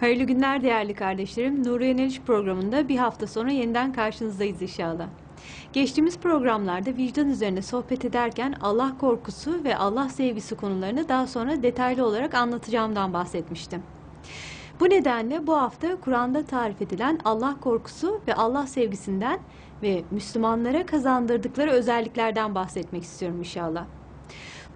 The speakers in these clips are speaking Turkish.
Hayırlı günler değerli kardeşlerim. Nuru Yeniliş programında bir hafta sonra yeniden karşınızdayız inşallah. Geçtiğimiz programlarda vicdan üzerine sohbet ederken Allah korkusu ve Allah sevgisi konularını daha sonra detaylı olarak anlatacağımdan bahsetmiştim. Bu nedenle bu hafta Kur'an'da tarif edilen Allah korkusu ve Allah sevgisinden ve Müslümanlara kazandırdıkları özelliklerden bahsetmek istiyorum inşallah.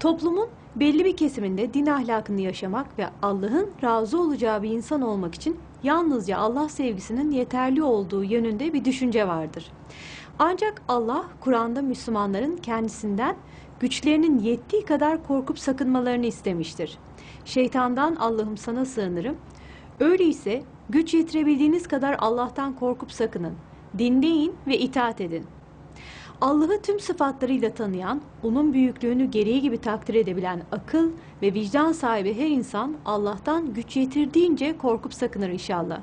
Toplumun belli bir kesiminde din ahlakını yaşamak ve Allah'ın razı olacağı bir insan olmak için yalnızca Allah sevgisinin yeterli olduğu yönünde bir düşünce vardır. Ancak Allah Kur'an'da Müslümanların kendisinden güçlerinin yettiği kadar korkup sakınmalarını istemiştir. Şeytandan Allah'ım sana sığınırım. Öyleyse güç yetirebildiğiniz kadar Allah'tan korkup sakının. Dinleyin ve itaat edin. Allah'ı tüm sıfatlarıyla tanıyan, onun büyüklüğünü gereği gibi takdir edebilen akıl ve vicdan sahibi her insan Allah'tan güç yetirdiğince korkup sakınır inşallah.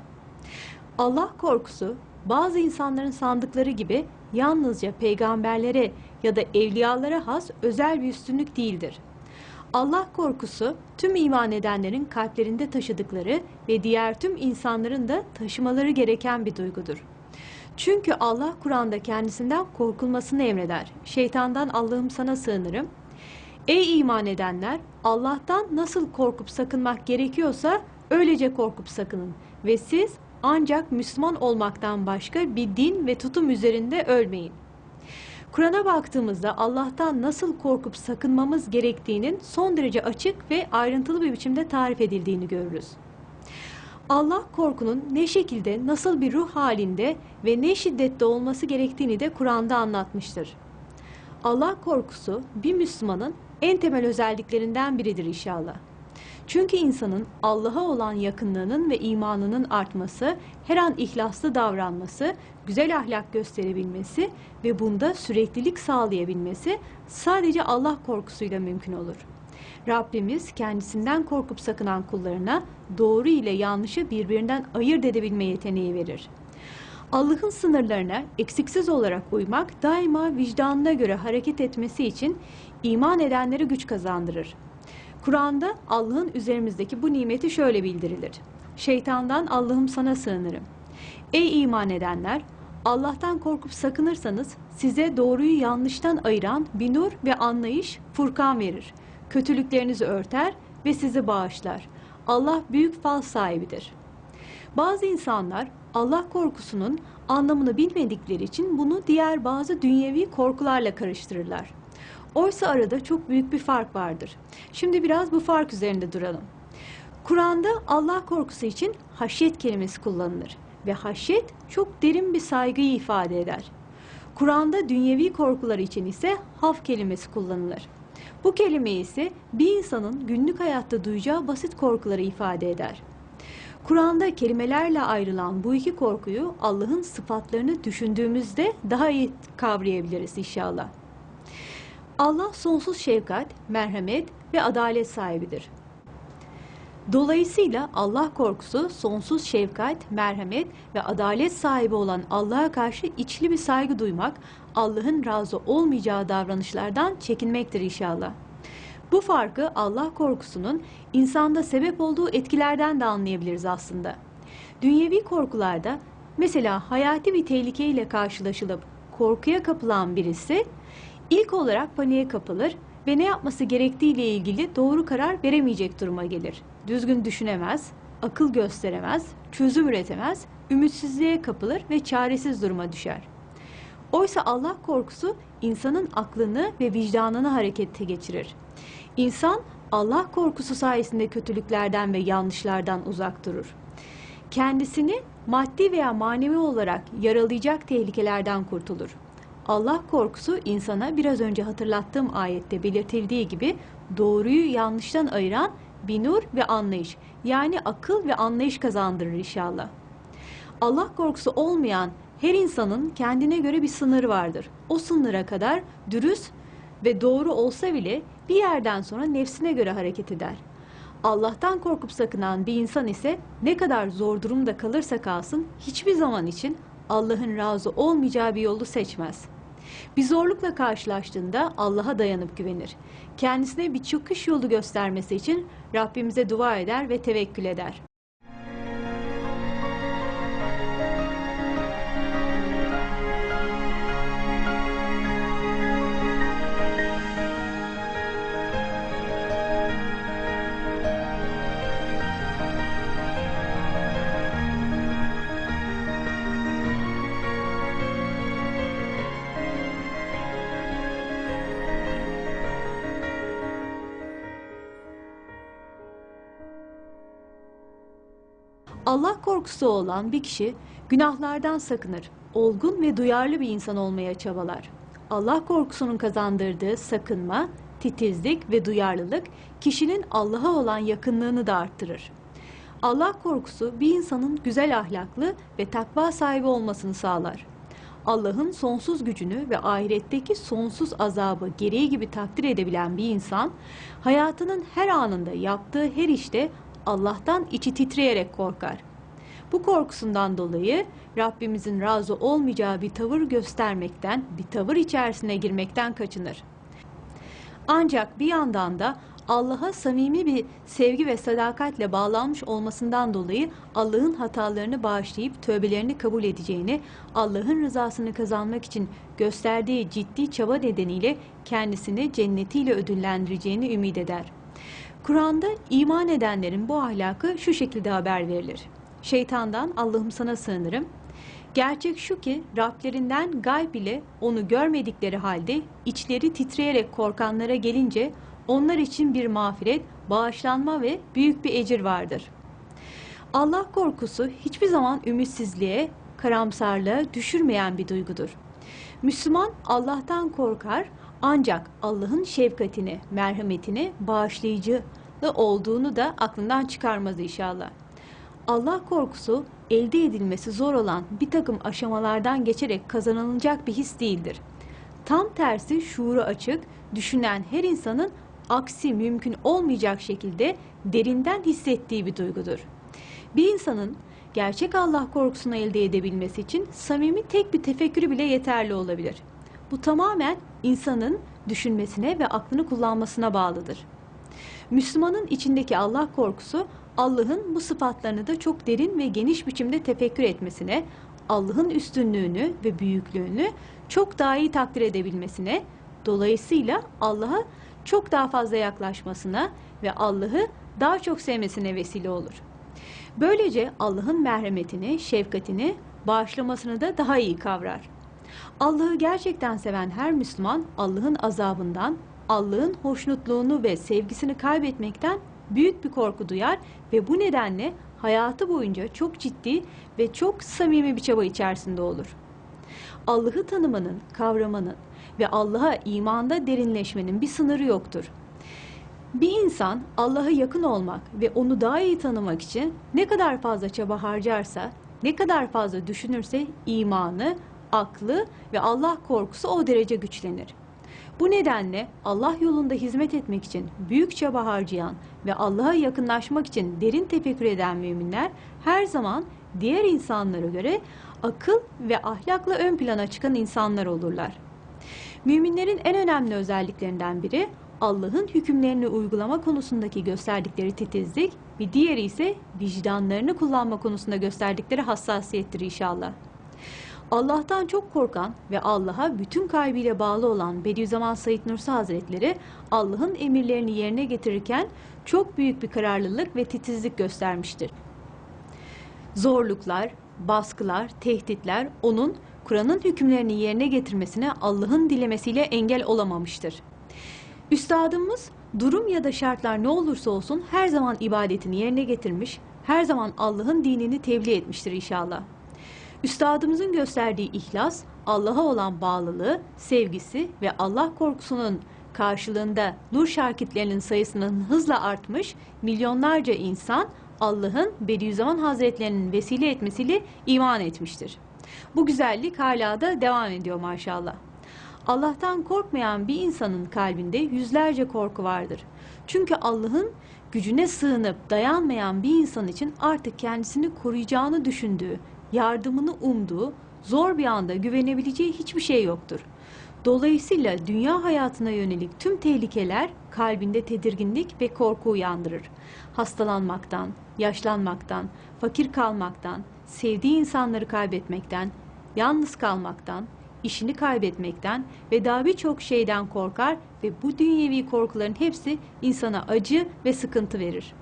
Allah korkusu bazı insanların sandıkları gibi yalnızca peygamberlere ya da evliyalara has özel bir üstünlük değildir. Allah korkusu tüm iman edenlerin kalplerinde taşıdıkları ve diğer tüm insanların da taşımaları gereken bir duygudur. Çünkü Allah Kur'an'da kendisinden korkulmasını emreder. Şeytandan Allah'ım sana sığınırım. Ey iman edenler Allah'tan nasıl korkup sakınmak gerekiyorsa öylece korkup sakının. Ve siz ancak Müslüman olmaktan başka bir din ve tutum üzerinde ölmeyin. Kur'an'a baktığımızda Allah'tan nasıl korkup sakınmamız gerektiğinin son derece açık ve ayrıntılı bir biçimde tarif edildiğini görürüz. Allah korkunun ne şekilde, nasıl bir ruh halinde ve ne şiddette olması gerektiğini de Kur'an'da anlatmıştır. Allah korkusu bir Müslümanın en temel özelliklerinden biridir inşallah. Çünkü insanın Allah'a olan yakınlığının ve imanının artması, her an ihlaslı davranması, güzel ahlak gösterebilmesi ve bunda süreklilik sağlayabilmesi sadece Allah korkusuyla mümkün olur. Rabbimiz kendisinden korkup sakınan kullarına doğru ile yanlışı birbirinden ayırt edebilme yeteneği verir. Allah'ın sınırlarına eksiksiz olarak uymak daima vicdanına göre hareket etmesi için iman edenlere güç kazandırır. Kur'an'da Allah'ın üzerimizdeki bu nimeti şöyle bildirilir. Şeytandan Allah'ım sana sığınırım. Ey iman edenler! Allah'tan korkup sakınırsanız size doğruyu yanlıştan ayıran bir nur ve anlayış Furkan verir. Kötülüklerinizi örter ve sizi bağışlar. Allah büyük fal sahibidir. Bazı insanlar Allah korkusunun anlamını bilmedikleri için bunu diğer bazı dünyevi korkularla karıştırırlar. Oysa arada çok büyük bir fark vardır. Şimdi biraz bu fark üzerinde duralım. Kur'an'da Allah korkusu için haşyet kelimesi kullanılır ve haşyet çok derin bir saygıyı ifade eder. Kur'an'da dünyevi korkular için ise haf kelimesi kullanılır. Bu kelime ise bir insanın günlük hayatta duyacağı basit korkuları ifade eder. Kur'an'da kelimelerle ayrılan bu iki korkuyu Allah'ın sıfatlarını düşündüğümüzde daha iyi kavrayabiliriz inşallah. Allah sonsuz şefkat, merhamet ve adalet sahibidir. Dolayısıyla Allah korkusu sonsuz şefkat, merhamet ve adalet sahibi olan Allah'a karşı içli bir saygı duymak, Allah'ın razı olmayacağı davranışlardan çekinmektir inşallah. Bu farkı Allah korkusunun insanda sebep olduğu etkilerden de anlayabiliriz aslında. Dünyevi korkularda mesela hayati bir tehlikeyle karşılaşılıp korkuya kapılan birisi ilk olarak paniğe kapılır ve ne yapması gerektiğiyle ilgili doğru karar veremeyecek duruma gelir. Düzgün düşünemez, akıl gösteremez, çözüm üretemez, ümitsizliğe kapılır ve çaresiz duruma düşer. Oysa Allah korkusu insanın aklını ve vicdanını harekete geçirir. İnsan Allah korkusu sayesinde kötülüklerden ve yanlışlardan uzak durur. Kendisini maddi veya manevi olarak yaralayacak tehlikelerden kurtulur. Allah korkusu insana biraz önce hatırlattığım ayette belirtildiği gibi doğruyu yanlıştan ayıran bir nur ve anlayış yani akıl ve anlayış kazandırır inşallah. Allah korkusu olmayan her insanın kendine göre bir sınırı vardır. O sınıra kadar dürüst ve doğru olsa bile bir yerden sonra nefsine göre hareket eder. Allah'tan korkup sakınan bir insan ise ne kadar zor durumda kalırsa kalsın hiçbir zaman için Allah'ın razı olmayacağı bir yolu seçmez. Bir zorlukla karşılaştığında Allah'a dayanıp güvenir. Kendisine bir çıkış yolu göstermesi için Rabbimize dua eder ve tevekkül eder. Allah korkusu olan bir kişi günahlardan sakınır, olgun ve duyarlı bir insan olmaya çabalar. Allah korkusunun kazandırdığı sakınma, titizlik ve duyarlılık kişinin Allah'a olan yakınlığını da arttırır. Allah korkusu bir insanın güzel ahlaklı ve takva sahibi olmasını sağlar. Allah'ın sonsuz gücünü ve ahiretteki sonsuz azabı gereği gibi takdir edebilen bir insan, hayatının her anında yaptığı her işte Allah'tan içi titreyerek korkar. Bu korkusundan dolayı Rabbimizin razı olmayacağı bir tavır göstermekten, bir tavır içerisine girmekten kaçınır. Ancak bir yandan da Allah'a samimi bir sevgi ve sadakatle bağlanmış olmasından dolayı Allah'ın hatalarını bağışlayıp tövbelerini kabul edeceğini, Allah'ın rızasını kazanmak için gösterdiği ciddi çaba nedeniyle kendisini cennetiyle ödüllendireceğini ümit eder. Kur'an'da iman edenlerin bu ahlakı şu şekilde haber verilir. Şeytandan Allah'ım sana sığınırım. Gerçek şu ki Rablerinden gayb ile onu görmedikleri halde içleri titreyerek korkanlara gelince onlar için bir mağfiret, bağışlanma ve büyük bir ecir vardır. Allah korkusu hiçbir zaman ümitsizliğe, karamsarlığa düşürmeyen bir duygudur. Müslüman Allah'tan korkar ancak Allah'ın şefkatini, merhametini, bağışlayıcı olduğunu da aklından çıkarmaz inşallah. Allah korkusu elde edilmesi zor olan bir takım aşamalardan geçerek kazanılacak bir his değildir. Tam tersi şuuru açık, düşünen her insanın aksi mümkün olmayacak şekilde derinden hissettiği bir duygudur. Bir insanın gerçek Allah korkusunu elde edebilmesi için samimi tek bir tefekkürü bile yeterli olabilir. Bu tamamen insanın düşünmesine ve aklını kullanmasına bağlıdır. Müslümanın içindeki Allah korkusu Allah'ın bu sıfatlarını da çok derin ve geniş biçimde tefekkür etmesine, Allah'ın üstünlüğünü ve büyüklüğünü çok daha iyi takdir edebilmesine, dolayısıyla Allah'a çok daha fazla yaklaşmasına ve Allah'ı daha çok sevmesine vesile olur. Böylece Allah'ın merhametini, şefkatini, bağışlamasını da daha iyi kavrar. Allah'ı gerçekten seven her Müslüman Allah'ın azabından, Allah'ın hoşnutluğunu ve sevgisini kaybetmekten büyük bir korku duyar ve bu nedenle hayatı boyunca çok ciddi ve çok samimi bir çaba içerisinde olur. Allah'ı tanımanın, kavramanın ve Allah'a imanda derinleşmenin bir sınırı yoktur. Bir insan Allah'a yakın olmak ve onu daha iyi tanımak için ne kadar fazla çaba harcarsa, ne kadar fazla düşünürse imanı, aklı ve Allah korkusu o derece güçlenir. Bu nedenle Allah yolunda hizmet etmek için büyük çaba harcayan ve Allah'a yakınlaşmak için derin tefekkür eden müminler her zaman diğer insanlara göre akıl ve ahlakla ön plana çıkan insanlar olurlar. Müminlerin en önemli özelliklerinden biri Allah'ın hükümlerini uygulama konusundaki gösterdikleri titizlik, bir diğeri ise vicdanlarını kullanma konusunda gösterdikleri hassasiyettir inşallah. Allah'tan çok korkan ve Allah'a bütün kalbiyle bağlı olan Bediüzzaman Said Nursi Hazretleri Allah'ın emirlerini yerine getirirken çok büyük bir kararlılık ve titizlik göstermiştir. Zorluklar, baskılar, tehditler onun Kur'an'ın hükümlerini yerine getirmesine Allah'ın dilemesiyle engel olamamıştır. Üstadımız durum ya da şartlar ne olursa olsun her zaman ibadetini yerine getirmiş, her zaman Allah'ın dinini tebliğ etmiştir inşallah. Üstadımızın gösterdiği ihlas, Allah'a olan bağlılığı, sevgisi ve Allah korkusunun karşılığında nur şarkitlerinin sayısının hızla artmış, milyonlarca insan Allah'ın Bediüzzaman Hazretlerinin vesile etmesiyle iman etmiştir. Bu güzellik hala da devam ediyor maşallah. Allah'tan korkmayan bir insanın kalbinde yüzlerce korku vardır. Çünkü Allah'ın gücüne sığınıp dayanmayan bir insan için artık kendisini koruyacağını düşündüğü, yardımını umduğu, zor bir anda güvenebileceği hiçbir şey yoktur. Dolayısıyla dünya hayatına yönelik tüm tehlikeler kalbinde tedirginlik ve korku uyandırır. Hastalanmaktan, yaşlanmaktan, fakir kalmaktan, sevdiği insanları kaybetmekten, yalnız kalmaktan, işini kaybetmekten ve daha birçok şeyden korkar ve bu dünyevi korkuların hepsi insana acı ve sıkıntı verir.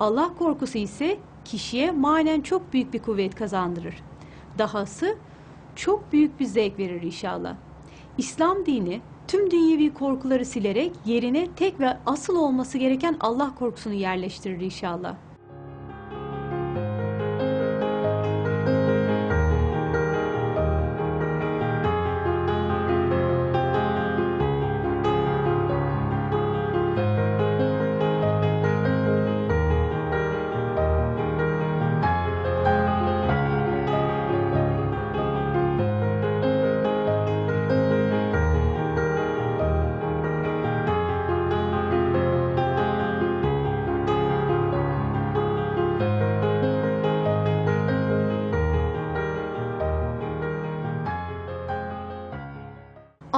Allah korkusu ise kişiye manen çok büyük bir kuvvet kazandırır. Dahası çok büyük bir zevk verir inşallah. İslam dini tüm dünyevi korkuları silerek yerine tek ve asıl olması gereken Allah korkusunu yerleştirir inşallah.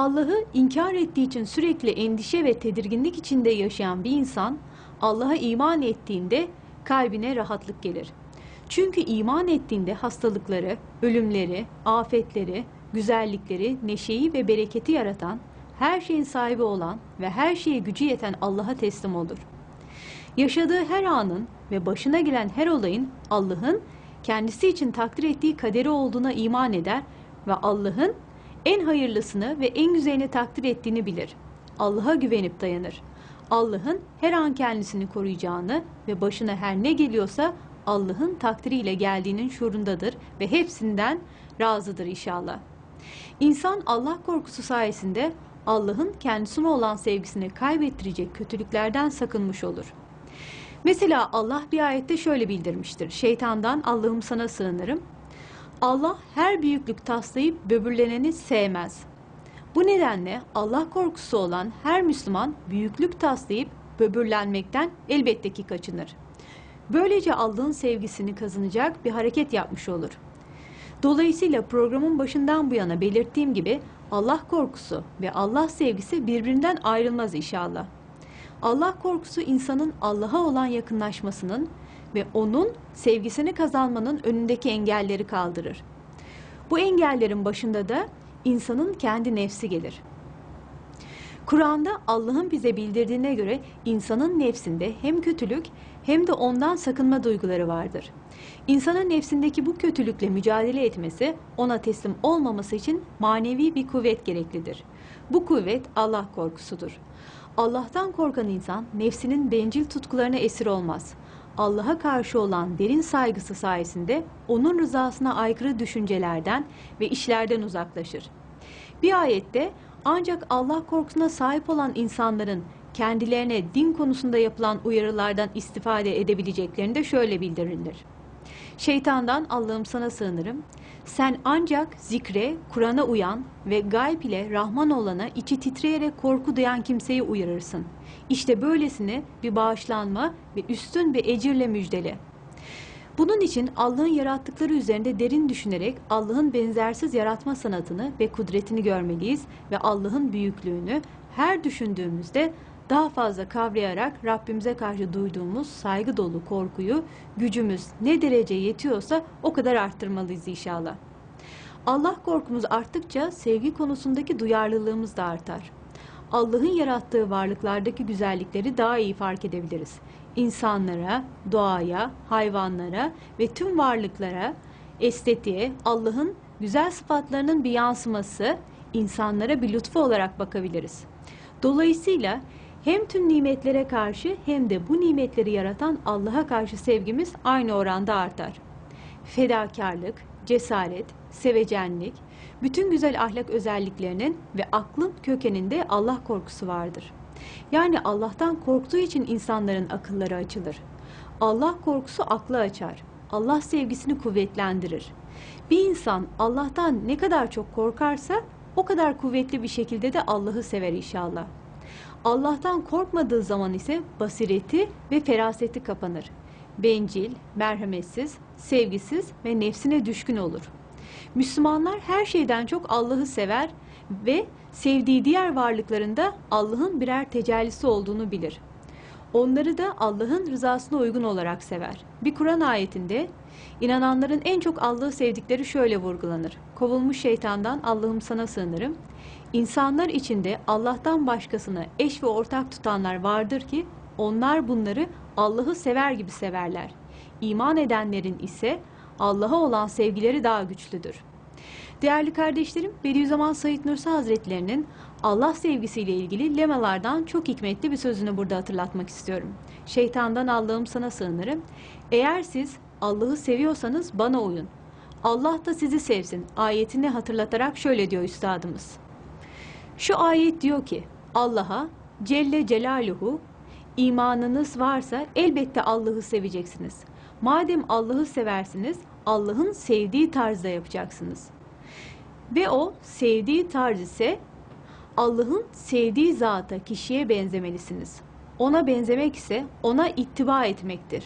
Allah'ı inkar ettiği için sürekli endişe ve tedirginlik içinde yaşayan bir insan Allah'a iman ettiğinde kalbine rahatlık gelir. Çünkü iman ettiğinde hastalıkları, ölümleri, afetleri, güzellikleri, neşeyi ve bereketi yaratan, her şeyin sahibi olan ve her şeye gücü yeten Allah'a teslim olur. Yaşadığı her anın ve başına gelen her olayın Allah'ın kendisi için takdir ettiği kaderi olduğuna iman eder ve Allah'ın en hayırlısını ve en güzelini takdir ettiğini bilir. Allah'a güvenip dayanır. Allah'ın her an kendisini koruyacağını ve başına her ne geliyorsa Allah'ın takdiriyle geldiğinin şuurundadır ve hepsinden razıdır inşallah. İnsan Allah korkusu sayesinde Allah'ın kendisine olan sevgisini kaybettirecek kötülüklerden sakınmış olur. Mesela Allah bir ayette şöyle bildirmiştir. Şeytandan Allah'ım sana sığınırım. Allah her büyüklük taslayıp böbürleneni sevmez. Bu nedenle Allah korkusu olan her Müslüman büyüklük taslayıp böbürlenmekten elbette ki kaçınır. Böylece Allah'ın sevgisini kazanacak bir hareket yapmış olur. Dolayısıyla programın başından bu yana belirttiğim gibi Allah korkusu ve Allah sevgisi birbirinden ayrılmaz inşallah. Allah korkusu insanın Allah'a olan yakınlaşmasının ve onun sevgisini kazanmanın önündeki engelleri kaldırır. Bu engellerin başında da insanın kendi nefsi gelir. Kur'an'da Allah'ın bize bildirdiğine göre insanın nefsinde hem kötülük hem de ondan sakınma duyguları vardır. İnsanın nefsindeki bu kötülükle mücadele etmesi, ona teslim olmaması için manevi bir kuvvet gereklidir. Bu kuvvet Allah korkusudur. Allah'tan korkan insan nefsinin bencil tutkularına esir olmaz. Allah'a karşı olan derin saygısı sayesinde onun rızasına aykırı düşüncelerden ve işlerden uzaklaşır. Bir ayette ancak Allah korkusuna sahip olan insanların kendilerine din konusunda yapılan uyarılardan istifade edebileceklerini de şöyle bildirilir. Şeytandan Allah'ım sana sığınırım. Sen ancak zikre, Kur'an'a uyan ve gayb ile Rahman olana içi titreyerek korku duyan kimseyi uyarırsın. İşte böylesini bir bağışlanma ve üstün bir ecirle müjdele. Bunun için Allah'ın yarattıkları üzerinde derin düşünerek Allah'ın benzersiz yaratma sanatını ve kudretini görmeliyiz ve Allah'ın büyüklüğünü her düşündüğümüzde daha fazla kavrayarak Rabbimize karşı duyduğumuz saygı dolu korkuyu gücümüz ne derece yetiyorsa o kadar arttırmalıyız inşallah. Allah korkumuz arttıkça sevgi konusundaki duyarlılığımız da artar. Allah'ın yarattığı varlıklardaki güzellikleri daha iyi fark edebiliriz. İnsanlara, doğaya, hayvanlara ve tüm varlıklara, estetiğe, Allah'ın güzel sıfatlarının bir yansıması, insanlara bir lütfu olarak bakabiliriz. Dolayısıyla hem tüm nimetlere karşı hem de bu nimetleri yaratan Allah'a karşı sevgimiz aynı oranda artar. Fedakarlık, cesaret, sevecenlik, bütün güzel ahlak özelliklerinin ve aklın kökeninde Allah korkusu vardır. Yani Allah'tan korktuğu için insanların akılları açılır. Allah korkusu aklı açar. Allah sevgisini kuvvetlendirir. Bir insan Allah'tan ne kadar çok korkarsa o kadar kuvvetli bir şekilde de Allah'ı sever inşallah. Allah'tan korkmadığı zaman ise basireti ve feraseti kapanır. Bencil, merhametsiz, sevgisiz ve nefsine düşkün olur. Müslümanlar her şeyden çok Allah'ı sever ve sevdiği diğer varlıklarında Allah'ın birer tecellisi olduğunu bilir. Onları da Allah'ın rızasına uygun olarak sever. Bir Kur'an ayetinde inananların en çok Allah'ı sevdikleri şöyle vurgulanır. Kovulmuş şeytandan Allah'ım sana sığınırım. İnsanlar içinde Allah'tan başkasını eş ve ortak tutanlar vardır ki onlar bunları Allah'ı sever gibi severler. İman edenlerin ise Allah'a olan sevgileri daha güçlüdür. Değerli kardeşlerim, Bediüzzaman Said Nursi Hazretlerinin Allah sevgisiyle ilgili lemalardan çok hikmetli bir sözünü burada hatırlatmak istiyorum. Şeytandan Allah'ım sana sığınırım. Eğer siz Allah'ı seviyorsanız bana uyun. Allah da sizi sevsin ayetini hatırlatarak şöyle diyor üstadımız. Şu ayet diyor ki Allah'a Celle Celaluhu imanınız varsa elbette Allah'ı seveceksiniz. Madem Allah'ı seversiniz Allah'ın sevdiği tarzda yapacaksınız. Ve o sevdiği tarz ise Allah'ın sevdiği zata kişiye benzemelisiniz. Ona benzemek ise ona ittiba etmektir.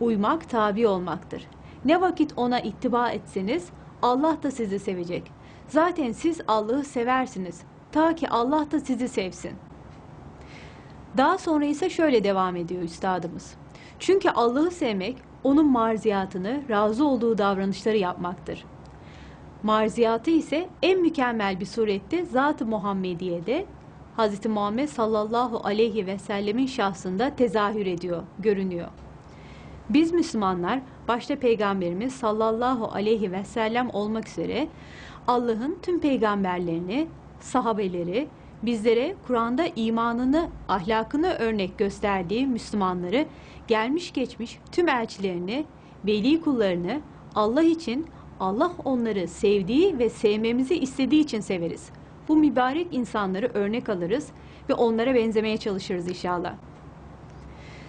Uymak tabi olmaktır. Ne vakit ona ittiba etseniz Allah da sizi sevecek. Zaten siz Allah'ı seversiniz. ta ki Allah da sizi sevsin. Daha sonra ise şöyle devam ediyor üstadımız. Çünkü Allah'ı sevmek, onun marziyatını, razı olduğu davranışları yapmaktır. Marziyatı ise en mükemmel bir surette Zat-ı Muhammediye'de Hz. Muhammed sallallahu aleyhi ve sellemin şahsında tezahür ediyor, görünüyor. Biz Müslümanlar, başta Peygamberimiz sallallahu aleyhi ve sellem olmak üzere Allah'ın tüm peygamberlerini, sahabeleri, bizlere Kur'an'da imanını, ahlakını örnek gösterdiği Müslümanları, gelmiş geçmiş tüm elçilerini, veli kullarını Allah için, Allah onları sevdiği ve sevmemizi istediği için severiz. Bu mübarek insanları örnek alırız ve onlara benzemeye çalışırız inşallah.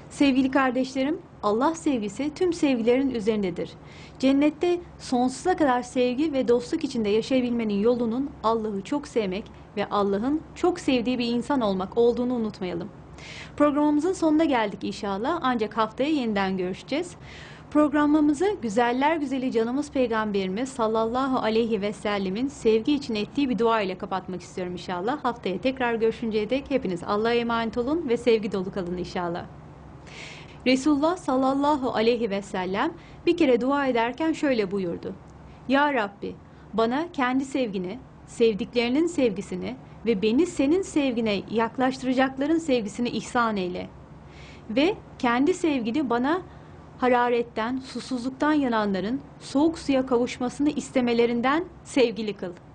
Sevgili kardeşlerim, Allah sevgisi tüm sevgilerin üzerindedir. Cennette sonsuza kadar sevgi ve dostluk içinde yaşayabilmenin yolunun Allah'ı çok sevmek ve Allah'ın çok sevdiği bir insan olmak olduğunu unutmayalım. Programımızın sonuna geldik inşallah ancak haftaya yeniden görüşeceğiz. Programımızı güzeller güzeli canımız peygamberimiz sallallahu aleyhi ve sellemin sevgi için ettiği bir dua ile kapatmak istiyorum inşallah. Haftaya tekrar görüşünceye dek hepiniz Allah'a emanet olun ve sevgi dolu kalın inşallah. Resulullah sallallahu aleyhi ve sellem bir kere dua ederken şöyle buyurdu. Ya Rabbi bana kendi sevgini, sevdiklerinin sevgisini ve beni senin sevgine yaklaştıracakların sevgisini ihsan eyle. Ve kendi sevgini bana hararetten, susuzluktan yananların soğuk suya kavuşmasını istemelerinden sevgili kıl.''